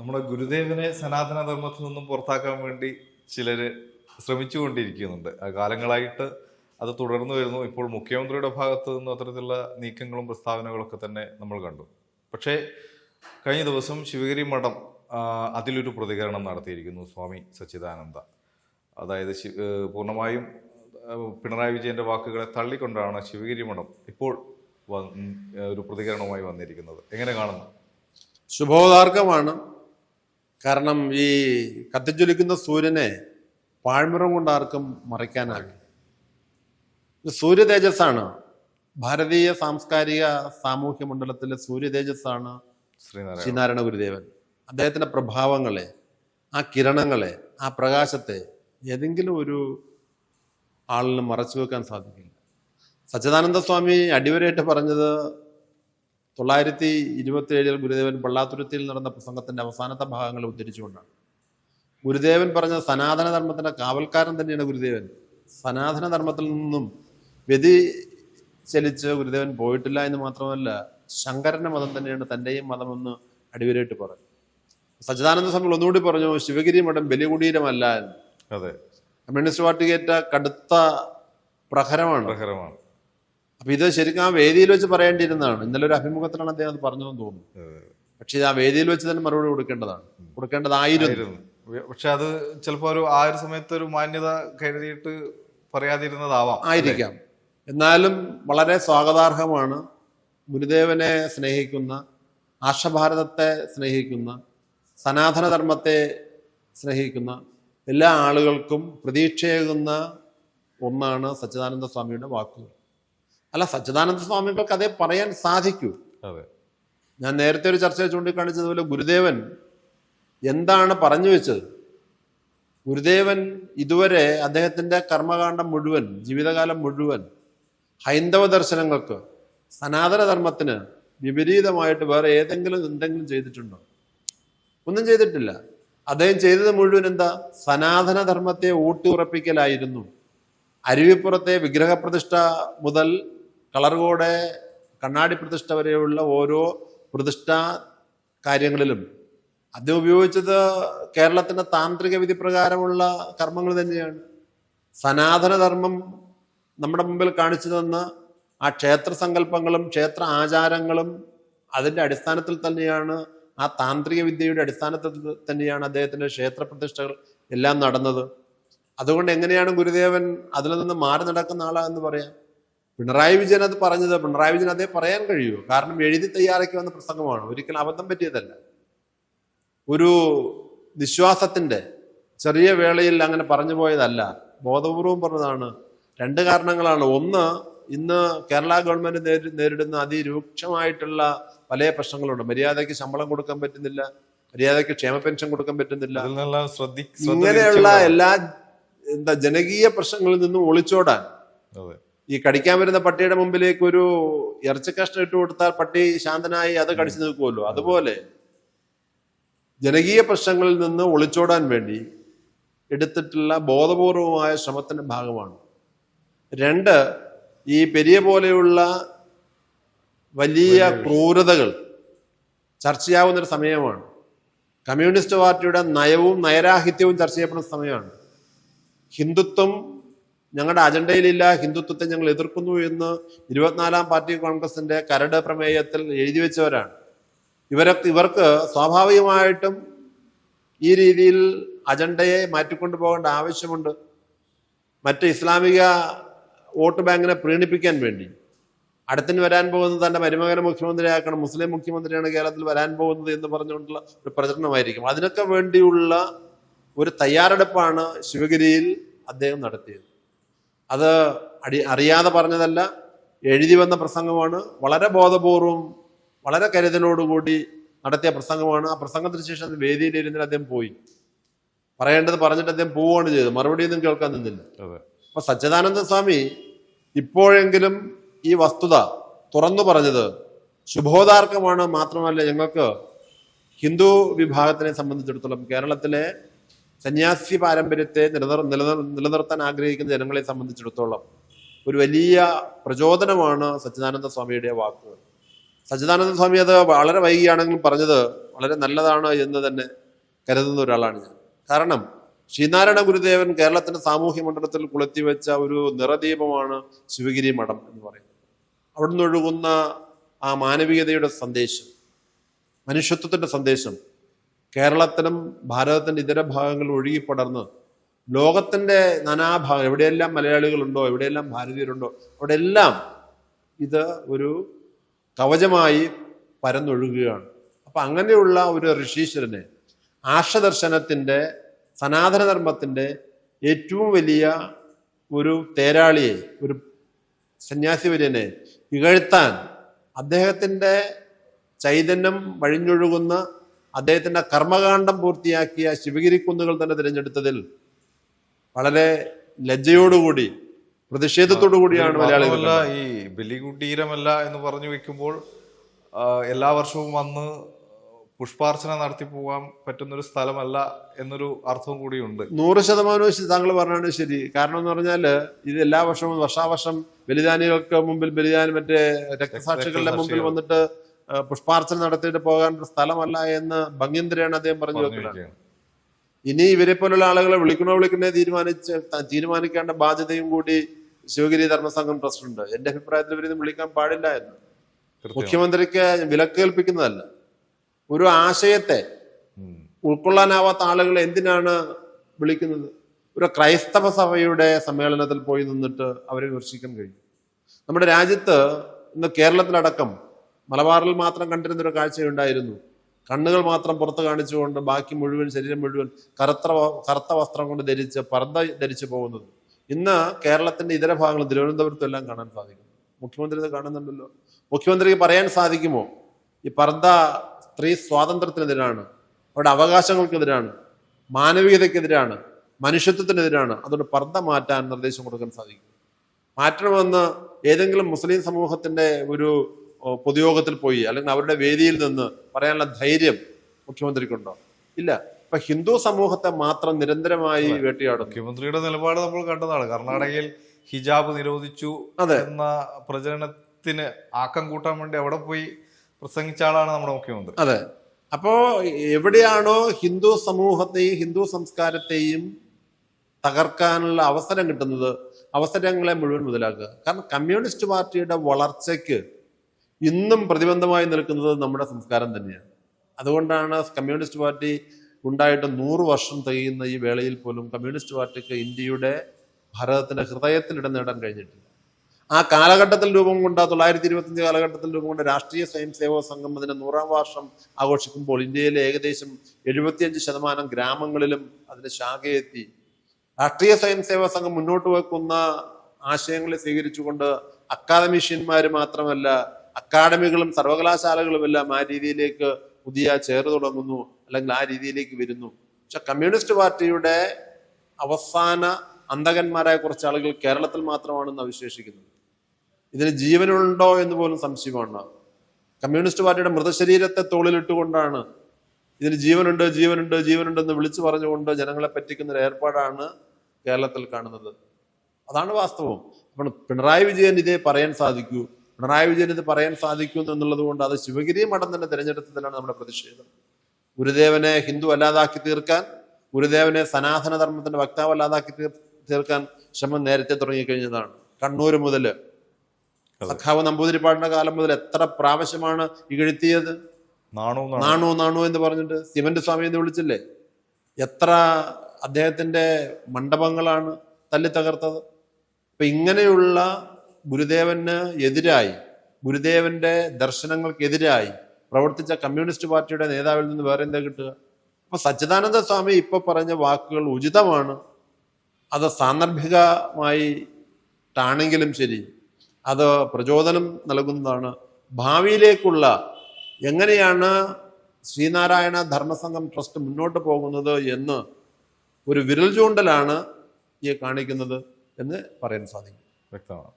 നമ്മുടെ ഗുരുദേവനെ സനാതന ധർമ്മത്തിൽ നിന്നും പുറത്താക്കാൻ വേണ്ടി ചിലർ ശ്രമിച്ചുകൊണ്ടിരിക്കുന്നുണ്ട്. കാലങ്ങളായിട്ട് അത് തുടർന്നു വരുന്നു. ഇപ്പോൾ മുഖ്യമന്ത്രിയുടെ ഭാഗത്ത് നിന്ന് അത്തരത്തിലുള്ള നീക്കങ്ങളും പ്രസ്താവനകളൊക്കെ തന്നെ നമ്മൾ കണ്ടു. പക്ഷേ കഴിഞ്ഞ ദിവസം ശിവഗിരി മഠം അതിലൊരു പ്രതികരണം നടത്തിയിരിക്കുന്നു സ്വാമി സച്ചിദാനന്ദ. അതായത് പൂർണമായും പിണറായി വിജയന്റെ വാക്കുകളെ തള്ളിക്കൊണ്ടാണ് ശിവഗിരി മഠം ഇപ്പോൾ ഒരു പ്രതികരണവുമായി വന്നിരിക്കുന്നത്. എങ്ങനെ കാണുന്നു? ശുഭോദാർക്കമാണ്. കാരണം ഈ കത്തിജ്വലിക്കുന്ന സൂര്യനെ പാഴ്മിറം കൊണ്ട് ആർക്കും മറിക്കാനാകില്ല സൂര്യ തേജസ്സാണ്. ഭാരതീയ സാംസ്കാരിക സാമൂഹ്യ മണ്ഡലത്തിലെ സൂര്യ തേജസ്സാണ് ശ്രീനാരായണ ശ്രീനാരായണ ഗുരുദേവൻ. അദ്ദേഹത്തിന്റെ പ്രഭാവങ്ങളെ ആ കിരണങ്ങളെ ആ പ്രകാശത്തെ ഏതെങ്കിലും ഒരു ആളിന് മറച്ചു വെക്കാൻ സാധിക്കില്ല. സച്ചിദാനന്ദ സ്വാമി അടിവരയിട്ട് പറഞ്ഞത് തൊള്ളായിരത്തി ഇരുപത്തി ഏഴിൽ ഗുരുദേവൻ പള്ളാത്തുരുത്തിയിൽ നടന്ന പ്രസംഗത്തിന്റെ അവസാനത്തെ ഭാഗങ്ങൾ ഉദ്ധരിച്ചുകൊണ്ടാണ്. ഗുരുദേവൻ പറഞ്ഞ സനാതന ധർമ്മത്തിന്റെ കാവൽക്കാരൻ തന്നെയാണ് ഗുരുദേവൻ. സനാതന ധർമ്മത്തിൽ നിന്നും വ്യതിചലിച്ച് ഗുരുദേവൻ പോയിട്ടില്ല എന്ന് മാത്രമല്ല ശങ്കരന്റെ മതം തന്നെയാണ് തന്റെയും മതമെന്ന് അടിവരയിട്ട് പറഞ്ഞു. സച്ചിദാനന്ദ സ്വാമികൾ ഒന്നുകൂടി പറഞ്ഞു ശിവഗിരി മഠം ബലികുടീരമല്ല എന്ന്. അതെ. കമ്മ്യൂണിസ്റ്റ് പാർട്ടിക്കേറ്റ കടുത്ത പ്രഹരമാണ്. പ്രഹരമാണ്. അപ്പൊ ഇത് ശരിക്കും ആ വേദിയിൽ വെച്ച് പറയേണ്ടിയിരുന്നതാണ്. ഇന്നലെ ഒരു അഭിമുഖത്തിലാണ് അദ്ദേഹം അത് പറഞ്ഞതെന്ന് തോന്നുന്നു. പക്ഷെ ഇത് ആ വേദിയിൽ വെച്ച് തന്നെ മറുപടി കൊടുക്കേണ്ടതാണ്. കൊടുക്കേണ്ടതായിരുന്നു. പക്ഷെ അത് ചിലപ്പോ ഒരു ആ ഒരു സമയത്ത് ഒരു മാന്യത കരുതിയിട്ട് പറയാതിരുന്നതാവാം ആയിരിക്കാം. എന്നാലും വളരെ സ്വാഗതാർഹമാണ് ഗുരുദേവനെ സ്നേഹിക്കുന്ന ആർഷഭാരതത്തെ സ്നേഹിക്കുന്ന സനാതനധർമ്മത്തെ സ്നേഹിക്കുന്ന എല്ലാ ആളുകൾക്കും പ്രതീക്ഷയേകുന്ന ഒന്നാണ് സച്ചിദാനന്ദ സ്വാമിയുടെ വാക്കുകൾ. അല്ല സച്ചിദാനന്ദ സ്വാമികൾക്ക് അതേ പറയാൻ സാധിക്കൂ. അതെ. ഞാൻ നേരത്തെ ഒരു ചർച്ചയിൽ ചൂണ്ടിക്കാണിച്ചതുപോലെ ഗുരുദേവൻ എന്താണ് പറഞ്ഞു വെച്ചത്? ഗുരുദേവൻ ഇതുവരെ അദ്ദേഹത്തിന്റെ കർമ്മകാന്ഡം മുഴുവൻ ജീവിതകാലം മുഴുവൻ ഹൈന്ദവ ദർശനങ്ങൾക്ക് സനാതനധർമ്മത്തിന് വിപരീതമായിട്ട് വേറെ ഏതെങ്കിലും എന്തെങ്കിലും ചെയ്തിട്ടുണ്ടോ? ഒന്നും ചെയ്തിട്ടില്ല. അദ്ദേഹം ചെയ്തത് മുഴുവൻ എന്താ? സനാതനധർമ്മത്തെ ഊട്ടിയുറപ്പിക്കലായിരുന്നു. അരുവിപ്പുറത്തെ വിഗ്രഹപ്രതിഷ്ഠ മുതൽ കളർകോടെ കണ്ണാടി പ്രതിഷ്ഠ വരെയുള്ള ഓരോ പ്രതിഷ്ഠ കാര്യങ്ങളിലും അദ്ദേഹം ഉപയോഗിച്ചത് കേരളത്തിന്റെ താന്ത്രിക വിധി പ്രകാരമുള്ള കർമ്മങ്ങൾ തന്നെയാണ്. സനാതനധർമ്മം നമ്മുടെ മുമ്പിൽ കാണിച്ചു തന്ന ആ ക്ഷേത്ര സങ്കല്പങ്ങളും ക്ഷേത്ര ആചാരങ്ങളും അതിന്റെ അടിസ്ഥാനത്തിൽ തന്നെയാണ് ആ താന്ത്രിക വിദ്യയുടെ അടിസ്ഥാനത്തിൽ തന്നെയാണ് അദ്ദേഹത്തിന്റെ ക്ഷേത്ര പ്രതിഷ്ഠകൾ എല്ലാം നടന്നത്. അതുകൊണ്ട് എങ്ങനെയാണ് ഗുരുദേവൻ അതിൽ നിന്ന് മാറി നടക്കുന്ന ആളാ എന്ന് പറയാം. പിണറായി വിജയൻ അത് പറഞ്ഞത് പിണറായി വിജയൻ അതേ പറയാൻ കഴിയുമോ കാരണം എഴുതി തയ്യാറാക്കി വന്ന പ്രസംഗമാണ്. ഒരിക്കലും അബദ്ധം പറ്റിയതല്ല. ഒരു നിശ്വാസത്തിന്റെ ചെറിയ വേളയിൽ അങ്ങനെ പറഞ്ഞു പോയതല്ല. ബോധപൂർവം പറഞ്ഞതാണ്. രണ്ട് കാരണങ്ങളാണ്. ഒന്ന് ഇന്ന് കേരള ഗവൺമെന്റ് നേരി- നേരിടുന്ന അതിരൂക്ഷമായിട്ടുള്ള പല പ്രശ്നങ്ങളുണ്ട്. മര്യാദയ്ക്ക് ശമ്പളം കൊടുക്കാൻ പറ്റുന്നില്ല. മര്യാദയ്ക്ക് ക്ഷേമ പെൻഷൻ കൊടുക്കാൻ പറ്റുന്നില്ല. ഇങ്ങനെയുള്ള എല്ലാ എന്താ ജനകീയ പ്രശ്നങ്ങളിൽ നിന്നും ഒളിച്ചോടാൻ ഈ കടിക്കാൻ വരുന്ന പട്ടിയുടെ മുമ്പിലേക്ക് ഒരു ഇറച്ചക്കഷ്ണം ഇട്ട് കൊടുത്താൽ പട്ടി ശാന്തനായി അത് കടിച്ചു നിൽക്കുമല്ലോ. അതുപോലെ ജനകീയ പ്രശ്നങ്ങളിൽ നിന്ന് ഒളിച്ചോടാൻ വേണ്ടി എടുത്തിട്ടുള്ള ബോധപൂർവമായ ശ്രമത്തിന്റെ ഭാഗമാണ്. രണ്ട് ഈ പെരിയ പോലെയുള്ള വലിയ ക്രൂരതകൾ ചർച്ചയാവുന്നൊരു സമയമാണ്. കമ്മ്യൂണിസ്റ്റ് പാർട്ടിയുടെ നയവും നയരാഹിത്യവും ചർച്ച ചെയ്യപ്പെടുന്ന സമയമാണ്. ഹിന്ദുത്വം ഞങ്ങളുടെ അജണ്ടയിലില്ല ഹിന്ദുത്വത്തെ ഞങ്ങൾ എതിർക്കുന്നു എന്ന് ഇരുപത്തിനാലാം പാർട്ടി കോൺഗ്രസിന്റെ കരട് പ്രമേയത്തിൽ എഴുതി വെച്ചവരാണ്. ഇവരൊക്കെ ഇവർക്ക് സ്വാഭാവികമായിട്ടും ഈ രീതിയിൽ അജണ്ടയെ മാറ്റിക്കൊണ്ടു പോകേണ്ട ആവശ്യമുണ്ട്. മറ്റ് ഇസ്ലാമിക വോട്ട് ബാങ്കിനെ പ്രീണിപ്പിക്കാൻ വേണ്ടി. അടുത്തിന് വരാൻ പോകുന്നത് തന്റെ മരുമകനെ മുഖ്യമന്ത്രിയാക്കണം മുസ്ലിം മുഖ്യമന്ത്രിയാണ് കേരളത്തിൽ വരാൻ പോകുന്നത് എന്ന് പറഞ്ഞുകൊണ്ടുള്ള ഒരു പ്രചരണമായിരിക്കും. അതിനൊക്കെ വേണ്ടിയുള്ള ഒരു തയ്യാറെടുപ്പാണ് ശിവഗിരിയിൽ അദ്ദേഹം നടത്തിയത്. അത് അടി അറിയാതെ പറഞ്ഞതല്ല എഴുതി വന്ന പ്രസംഗമാണ്. വളരെ ബോധപൂർവം വളരെ കരുതലോടുകൂടി നടത്തിയ പ്രസംഗമാണ്. ആ പ്രസംഗത്തിന് ശേഷം വേദിയിലിരുന്നിട്ട് അദ്ദേഹം പോയി. പറയേണ്ടത് പറഞ്ഞിട്ട് അദ്ദേഹം പോവുകയാണ് ചെയ്തത്. മറുപടിയൊന്നും കേൾക്കാൻ നിന്നില്ല. അപ്പൊ സച്ചിദാനന്ദ സ്വാമി ഇപ്പോഴെങ്കിലും ഈ വസ്തുത തുറന്നു പറഞ്ഞത് ശുഭോദാർക്കമാണ് മാത്രമല്ല ഞങ്ങൾക്ക് ഹിന്ദു വിഭാഗത്തിനെ സംബന്ധിച്ചിടത്തോളം കേരളത്തിലെ സന്യാസി പാരമ്പര്യത്തെ നിലനിർ നിലനിർ നിലനിർത്താൻ ആഗ്രഹിക്കുന്ന ജനങ്ങളെ സംബന്ധിച്ചിടത്തോളം ഒരു വലിയ പ്രചോദനമാണ് സച്ചിദാനന്ദ സ്വാമിയുടെ വാക്കുകൾ. സച്ചിദാനന്ദ സ്വാമി അത് വളരെ വൈകിയാണെങ്കിലും പറഞ്ഞത് വളരെ നല്ലതാണ് എന്ന് തന്നെ കരുതുന്ന ഒരാളാണ് ഞാൻ. കാരണം ശ്രീനാരായണ ഗുരുദേവൻ കേരളത്തിന്റെ സാമൂഹ്യ മണ്ഡലത്തിൽ കൊളുത്തിവെച്ച ഒരു നിറദീപമാണ് ശിവഗിരി മഠം എന്ന് പറയുന്നത്. അവിടുന്ന് ഒഴുകുന്ന ആ മാനവികതയുടെ സന്ദേശം മനുഷ്യത്വത്തിന്റെ സന്ദേശം കേരളത്തിലും ഭാരതത്തിന്റെ ഇതര ഭാഗങ്ങളിൽ ഒഴുകിപ്പടർന്ന് ലോകത്തിന്റെ നാനാഭാഗം എവിടെയെല്ലാം മലയാളികളുണ്ടോ എവിടെയെല്ലാം ഭാരതീയരുണ്ടോ അവിടെയെല്ലാം ഇത് ഒരു കവചമായി പരന്നൊഴുകുകയാണ്. അപ്പൊ അങ്ങനെയുള്ള ഒരു ഋഷീശ്വരനെ ആർഷദർശനത്തിന്റെ സനാതനധർമ്മത്തിന്റെ ഏറ്റവും വലിയ ഒരു തേരാളിയെ ഒരു സന്യാസി വര്യനെ ഇകഴ്ത്താൻ അദ്ദേഹത്തിന്റെ ചൈതന്യം വഴിഞ്ഞൊഴുകുന്ന അദ്ദേഹത്തിന്റെ കർമ്മകാണ്ഡം പൂർത്തിയാക്കിയ ശിവഗിരി കുന്നുകൾ തന്നെ തിരഞ്ഞെടുത്തതിൽ വളരെ ലജ്ജയോടുകൂടി പ്രതിഷേധത്തോടു കൂടിയാണ് മലയാളികൾ ഈ ബലികുടീരമല്ല എന്ന് പറഞ്ഞു വെക്കുമ്പോൾ എല്ലാ വർഷവും വന്ന് പുഷ്പാർച്ചന നടത്തി പോകാൻ പറ്റുന്നൊരു സ്ഥലമല്ല എന്നൊരു അർത്ഥവും കൂടിയുണ്ട്. നൂറ് ശതമാനവും താങ്കൾ പറഞ്ഞാണ് ശരി. കാരണം എന്ന് പറഞ്ഞാൽ ഇത് എല്ലാ വർഷവും വർഷാവർഷം ബലിദാനികൾക്ക് മുമ്പിൽ ബലിദാനി മറ്റേ രക്തസാക്ഷികളുടെ മുമ്പിൽ വന്നിട്ട് പുഷ്പാർച്ചന നടത്തിയിട്ട് പോകാൻ ഒരു സ്ഥലമല്ല എന്ന് ഭംഗീന്ദ്രയാണ് അദ്ദേഹം പറഞ്ഞു വെക്കുന്നത്. ഇനി ഇവരെ പോലുള്ള ആളുകളെ വിളിക്കണോ വിളിക്കണേ തീരുമാനിച്ച് തീരുമാനിക്കേണ്ട ബാധ്യതയും കൂടി ശിവഗിരി ധർമ്മസംഘം പ്രസിഡന്റ് എന്റെ അഭിപ്രായത്തിൽ ഇവരൊന്നും വിളിക്കാൻ പാടില്ല എന്ന്. മുഖ്യമന്ത്രിക്ക് വിലക്ക് കേൾപ്പിക്കുന്നതല്ല ഒരു ആശയത്തെ. ഉൾക്കൊള്ളാനാവാത്ത ആളുകളെ എന്തിനാണ് വിളിക്കുന്നത്? ഒരു ക്രൈസ്തവ സഭയുടെ സമ്മേളനത്തിൽ പോയി നിന്നിട്ട് അവരെ വിമർശിക്കാൻ കഴിയും. നമ്മുടെ രാജ്യത്ത് ഇന്ന് കേരളത്തിലടക്കം മലബാറിൽ മാത്രം കണ്ടിരുന്ന ഒരു കാഴ്ചയുണ്ടായിരുന്നു. കണ്ണുകൾ മാത്രം പുറത്ത് കാണിച്ചുകൊണ്ട് ബാക്കി മുഴുവൻ ശരീരം മുഴുവൻ കറുത്ത കറുത്ത വസ്ത്രം കൊണ്ട് ധരിച്ച് പർദ്ദ ധരിച്ചു പോകുന്നത്. ഇന്ന് കേരളത്തിന്റെ ഇതര ഭാഗങ്ങൾ തിരുവനന്തപുരത്തും എല്ലാം കാണാൻ സാധിക്കും. മുഖ്യമന്ത്രി ഇത് കാണുന്നുണ്ടല്ലോ. മുഖ്യമന്ത്രിക്ക് പറയാൻ സാധിക്കുമോ? ഈ പർദ്ദ സ്ത്രീ സ്വാതന്ത്ര്യത്തിനെതിരാണ് അവരുടെ അവകാശങ്ങൾക്കെതിരാണ് മാനവികതയ്ക്കെതിരാണ് മനുഷ്യത്വത്തിനെതിരാണ് അതുകൊണ്ട് പർദ്ദ മാറ്റാൻ നിർദ്ദേശം കൊടുക്കാൻ സാധിക്കും. മാറ്റണമെന്ന് ഏതെങ്കിലും മുസ്ലിം സമൂഹത്തിന്റെ ഒരു പൊതുയോഗത്തിൽ പോയി. അല്ലെങ്കിൽ അവരുടെ വേദിയിൽ നിന്ന് പറയാനുള്ള ധൈര്യം മുഖ്യമന്ത്രിക്കുണ്ടോ? ഇല്ല. ഇപ്പൊ ഹിന്ദു സമൂഹത്തെ മാത്രം നിരന്തരമായി വേട്ടയാടും മുഖ്യമന്ത്രിയുടെ നിലപാട് നമ്മൾ കണ്ടതാണ്. കർണാടകയിൽ ഹിജാബ് നിരോധിച്ചു അതെ. എന്ന പ്രചരണത്തിന് ആക്കം കൂട്ടാൻ വേണ്ടി അവിടെ പോയി പ്രസംഗിച്ച ആളാണ് നമ്മുടെ മുഖ്യമന്ത്രി. അതെ. അപ്പോ എവിടെയാണോ ഹിന്ദു സമൂഹത്തെയും ഹിന്ദു സംസ്കാരത്തെയും തകർക്കാനുള്ള അവസരം കിട്ടുന്നത് അവസരങ്ങളെ മുഴുവൻ മുതലാക്കുക. കാരണം കമ്മ്യൂണിസ്റ്റ് പാർട്ടിയുടെ വളർച്ചയ്ക്ക് ഇന്നും പ്രതിബന്ധമായി നിൽക്കുന്നത് നമ്മുടെ സംസ്കാരം തന്നെയാണ്. അതുകൊണ്ടാണ് കമ്മ്യൂണിസ്റ്റ് പാർട്ടി ഉണ്ടായിട്ട് നൂറ് വർഷം തികയുന്ന ഈ വേളയിൽ പോലും കമ്മ്യൂണിസ്റ്റ് പാർട്ടിക്ക് ഇന്ത്യയുടെ ഭാരതത്തിന്റെ ഹൃദയത്തിൽ ഇടം നേടാൻ കഴിഞ്ഞിട്ടില്ല. ആ കാലഘട്ടത്തിൽ രൂപം കൊണ്ട തൊള്ളായിരത്തി ഇരുപത്തിയഞ്ച് കാലഘട്ടത്തിൽ രൂപം കൊണ്ട രാഷ്ട്രീയ സ്വയം സേവക സംഘം അതിന്റെ നൂറാം വർഷം ആഘോഷിക്കുമ്പോൾ ഇന്ത്യയിലെ ഏകദേശം എഴുപത്തിയഞ്ച് ശതമാനം ഗ്രാമങ്ങളിലും അതിന്റെ ശാഖയെത്തി രാഷ്ട്രീയ സ്വയം സേവക സംഘം മുന്നോട്ട് വെക്കുന്ന ആശയങ്ങളെ സ്വീകരിച്ചുകൊണ്ട് അക്കാദമിഷ്യന്മാർ മാത്രമല്ല അക്കാഡമികളും സർവകലാശാലകളും എല്ലാം ആ രീതിയിലേക്ക് പുതിയ ചേർന്ന് തുടങ്ങുന്നു അല്ലെങ്കിൽ ആ രീതിയിലേക്ക് വരുന്നു. പക്ഷെ കമ്മ്യൂണിസ്റ്റ് പാർട്ടിയുടെ അവസാന അന്തകന്മാരായ കുറച്ച് ആളുകൾ കേരളത്തിൽ മാത്രമാണെന്ന് അവശേഷിക്കുന്നത് ഇതിന് ജീവനുണ്ടോ എന്ന് പോലും സംശയമാണ്. കമ്മ്യൂണിസ്റ്റ് പാർട്ടിയുടെ മൃതശരീരത്തെ തോളിലിട്ടുകൊണ്ടാണ് ഇതിന് ജീവനുണ്ട് ജീവനുണ്ട് ജീവനുണ്ട് എന്ന് വിളിച്ചു പറഞ്ഞുകൊണ്ട് ജനങ്ങളെ പറ്റിക്കുന്ന ഒരു ഏർപ്പാടാണ് കേരളത്തിൽ കാണുന്നത്. അതാണ് വാസ്തവം. അപ്പോൾ പിണറായി വിജയൻ ഇതേ പറയാൻ സാധിക്കൂ. പിണറായി വിജയൻ ഇത് പറയാൻ സാധിക്കുന്നു എന്നുള്ളത് കൊണ്ട് അത് ശിവഗിരി മഠം തന്നെ തിരഞ്ഞെടുത്തതിലാണ് നമ്മുടെ പ്രതിഷേധം. ഗുരുദേവനെ ഹിന്ദു അല്ലാതാക്കി തീർക്കാൻ ഗുരുദേവനെ സനാതന ധർമ്മത്തിന്റെ വക്താവല്ലാതാക്കി തീർ തീർക്കാൻ ശ്രമം നേരത്തെ തുടങ്ങിക്കഴിഞ്ഞതാണ്. കണ്ണൂർ മുതൽ സഖാവ് നമ്പൂതിരിപ്പാടിന്റെ കാലം മുതൽ എത്ര പ്രാവശ്യമാണ് ഇകഴ്ത്തിയത്? നാണോ നാണു നാണു നാണു എന്ന് പറഞ്ഞിട്ട് സിമന്റ് സ്വാമി എന്ന് വിളിച്ചില്ലേ? എത്ര അദ്ദേഹത്തിന്റെ മണ്ഡപങ്ങളാണ് തല്ലി തകർത്തത് അപ്പൊ ഇങ്ങനെയുള്ള ഗുരുദേവന് എതിരായി ഗുരുദേവന്റെ ദർശനങ്ങൾക്കെതിരായി പ്രവർത്തിച്ച കമ്മ്യൂണിസ്റ്റ് പാർട്ടിയുടെ നേതാവിൽ നിന്ന് വേറെ എന്താ കിട്ടുക? അപ്പൊ സച്ചിദാനന്ദ സ്വാമി ഇപ്പൊ പറഞ്ഞ വാക്കുകൾ ഉചിതമാണ്. അത് സാന്ദർഭികമായിട്ടാണെങ്കിലും ശരി. അത് പ്രചോദനം നൽകുന്നതാണ്. ഭാവിയിലേക്കുള്ള എങ്ങനെയാണ് ശ്രീനാരായണ ധർമ്മസംഘം ട്രസ്റ്റ് മുന്നോട്ട് പോകുന്നത് എന്ന് ഒരു വിരൽ ചൂണ്ടലാണ് ഈ കാണിക്കുന്നത് എന്ന് പറയാൻ സാധിക്കും. വ്യക്തമാണ്.